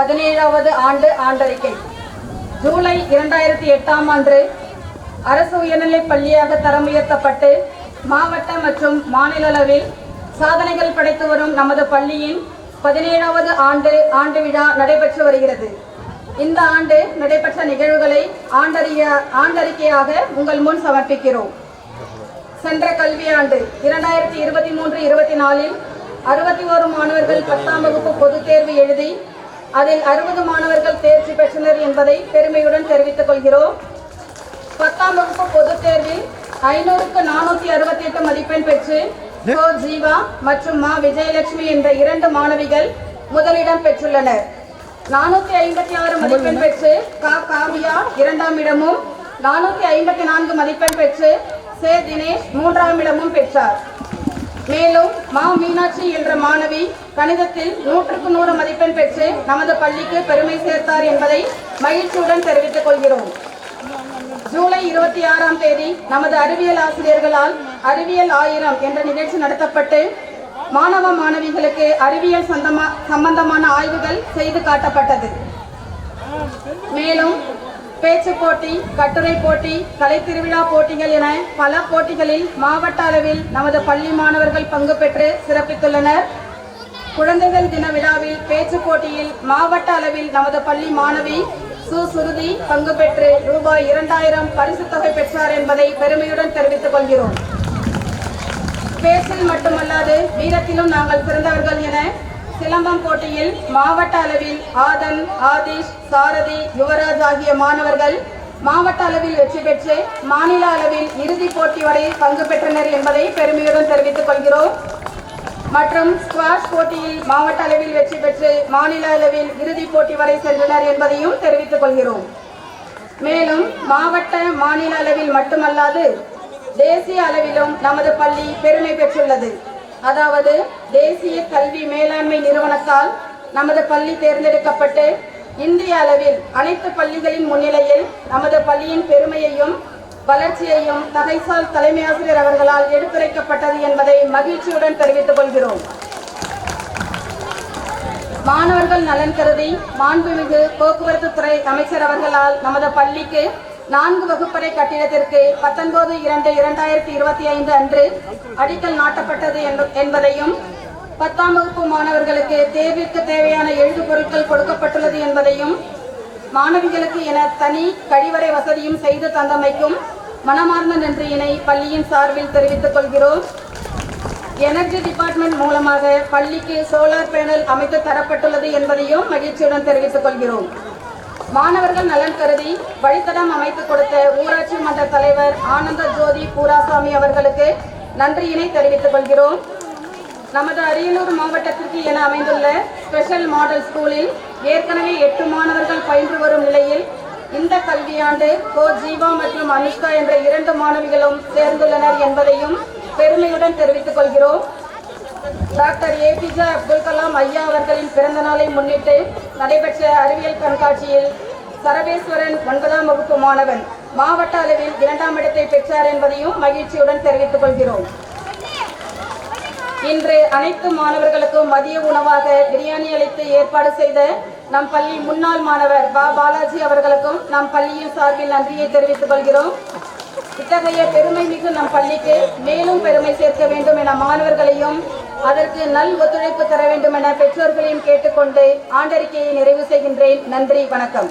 பதினேழாவது ஆண்டு ஆண்டறிக்கை. ஜூலை இரண்டாயிரத்தி எட்டாம் ஆண்டு அரசு உயர்நிலைப் பள்ளியாக தரம் உயர்த்தப்பட்டு மாவட்ட மற்றும் மாநில அளவில் சாதனைகள் படைத்து வரும் நமது பள்ளியின் பதினேழாவது ஆண்டு ஆண்டு விழா நடைபெற்று வருகிறது. இந்த ஆண்டு நடைபெற்ற நிகழ்வுகளை ஆண்டறிய ஆண்டறிக்கையாக உங்கள் முன் சமர்ப்பிக்கிறோம். சென்ற கல்வியாண்டு இரண்டாயிரத்தி இருபத்தி மூன்று இருபத்தி நாலில் அறுபத்தி ஓரு மாணவர்கள் பத்தாம் வகுப்பு பொதுத் தேர்வு எழுதி அதில் அறுபது மாணவர்கள் தேர்ச்சி பெற்றனர் என்பதை பெருமையுடன் தெரிவித்துக் கொள்கிறோம். பத்தாம் வகுப்பு பொதுத் தேர்வில் ஐநூறுக்கு நானூற்றி அறுபத்தி எட்டு மதிப்பெண் பெற்று கோ ஜீவா மற்றும் மா விஜயலட்சுமி என்ற இரண்டு மாணவிகள் முதலிடம் பெற்றுள்ளனர். நானூற்றி ஐம்பத்தி ஆறு மதிப்பெண் பெற்று கா காவியா இரண்டாம் இடமும் நானூற்றி ஐம்பத்தி நான்கு மதிப்பெண் பெற்று சே தினேஷ் மூன்றாம் இடமும் பெற்றார். மேலும் மா மீனாட்சி என்ற மாணவி கணிதத்தில் நூற்றுக்கு நூறு மதிப்பெண் பெற்று நமது பள்ளிக்கு பெருமை சேர்த்தார் என்பதை மகிழ்ச்சியுடன் தெரிவித்துக் கொள்கிறோம். ஜூலை இருபத்தி ஆறாம் தேதி நமது அறிவியல் ஆசிரியர்களால் அறிவியல் ஆயிரம் என்ற நிகழ்ச்சி நடத்தப்பட்டு மாணவ மாணவிகளுக்கு அறிவியல் சந்தமா சம்பந்தமான ஆய்வுகள் செய்து காட்டப்பட்டது. மேலும் பேச்சு போட்டி கட்டுரை போட்டி கலை திருவிழா போட்டிகள் என பல போட்டிகளில் மாவட்ட அளவில் நமது பள்ளி மாணவர்கள் பங்கு பெற்று சிறப்பித்துள்ளனர். குழந்தைகள் தின விழாவில் பேச்சு போட்டியில் மாவட்ட அளவில் நமது பள்ளி மாணவி சுசுருதி பங்கு பெற்று ரூபாய் இரண்டாயிரம் பரிசுத் தொகை பெற்றார் என்பதை பெருமையுடன் தெரிவித்துக் கொள்கிறோம். பேச்சில் மட்டுமல்லாது வீரத்திலும் நாங்கள் சிறந்தவர்கள் என சிலம்பம் போட்டியில் மாவட்ட அளவில் ஆதன் ஆதிஷ் சாரதி யுவராஜ் ஆகிய மாணவர்கள் மாவட்ட அளவில் வெற்றி பெற்று மாநில அளவில் இறுதிப் போட்டி வரை பங்கு பெற்றனர் என்பதை பெருமையுடன் தெரிவித்துக் கொள்கிறோம். மற்றும் ஸ்குவாஷ் போட்டியில் மாவட்ட அளவில் வெற்றி பெற்று மாநில அளவில் இறுதிப் போட்டி வரை சென்றனர் என்பதையும் தெரிவித்துக் கொள்கிறோம். மேலும் மாவட்ட மாநில அளவில் மட்டுமல்லாது தேசிய அளவிலும் நமது பள்ளி பெருமை பெற்றுள்ளது. அதாவது தேசிய கல்வி மேலாண்மை நிறுவனத்தால் நமது பள்ளி தேர்ந்தெடுக்கப்பட்டு இந்திய அளவில் அனைத்து பள்ளிகளின் முன்னிலையில் நமது பள்ளியின் பெருமையையும் வளர்ச்சியையும் தகைசால் தலைமை ஆசிரியர் அவர்களால் எடுத்துரைக்கப்பட்டது என்பதை மகிழ்ச்சியுடன் தெரிவித்துக் கொள்கிறோம். மாணவர்கள் நலன் கருதி மாண்புமிகு போக்குவரத்து துறை அமைச்சர் அவர்களால் நமது பள்ளிக்கு நான்கு வகுப்பறை கட்டிடத்திற்கு பத்தொன்பது இரண்டு இரண்டாயிரத்தி இருபத்தி ஐந்து அன்று அடிக்கல் நாட்டப்பட்டது என்பதையும் பத்தாம் வகுப்பு மாணவர்களுக்கு தேர்விற்கு தேவையான எழுது பொருட்கள் கொடுக்கப்பட்டுள்ளது என்பதையும் மாணவிகளுக்கு என தனி கழிவறை வசதியும் செய்து தந்தமைக்கும் மனமார்ந்த நன்றியினை பள்ளியின் சார்பில் தெரிவித்துக் கொள்கிறோம். எனர்ஜி டிபார்ட்மெண்ட் மூலமாக பள்ளிக்கு சோலார் பேனல் அமைத்து தரப்பட்டுள்ளது என்பதையும் மகிழ்ச்சியுடன் தெரிவித்துக் கொள்கிறோம். மாணவர்கள் நலன் கருதி வழித்தடம் அமைத்து கொடுத்த ஊராட்சி மன்ற தலைவர் ஆனந்த ஜோதி பூராசாமி அவர்களுக்கு நன்றியினை தெரிவித்துக் கொள்கிறோம். நமது அரியலூர் மாவட்டத்திற்கு என அமைந்துள்ள ஸ்பெஷல் மாடல் ஸ்கூலில் ஏற்கனவே எட்டு மாணவர்கள் பயின்று வரும் நிலையில் இந்த கல்வியாண்டு கோ ஜீவா மற்றும் அனுஷ்கா என்ற இரண்டு மாணவிகளும் சேர்ந்துள்ளனர் என்பதையும் பெருமையுடன் தெரிவித்துக் கொள்கிறோம். டாக்டர் ஏபிஜே அப்துல் கலாம் ஐயா அவர்களின் பிறந்த நாளை முன்னிட்டு நடைபெற்ற அறிவியல் கண்காட்சியில் சரவேஸ்வரன் ஒன்பதாம் வகுப்பு மாணவன். மாவட்ட அளவில் இரண்டாம் இடத்தை பெற்றார் என்பதையும் மகிழ்ச்சியுடன் தெரிவித்துக் கொள்கிறோம். இன்று அனைத்து மாணவர்களுக்கும் மதிய உணவாக பிரியாணி அளித்து ஏற்பாடு செய்த நம் பள்ளி முன்னாள் மாணவர் பா பாலாஜி அவர்களுக்கும் நம் பள்ளியின் சார்பில் நன்றியை தெரிவித்துக் கொள்கிறோம். இத்தகைய பெருமை மிகு நம் பள்ளிக்கு மேலும் பெருமை சேர்க்க வேண்டும் என மாணவர்களையும் அதற்கு நல் ஒத்துழைப்பு தர வேண்டும் என பெற்றோர்களையும் கேட்டுக்கொண்டு ஆண்டறிக்கையை நிறைவு செய்கின்றேன். நன்றி வணக்கம்.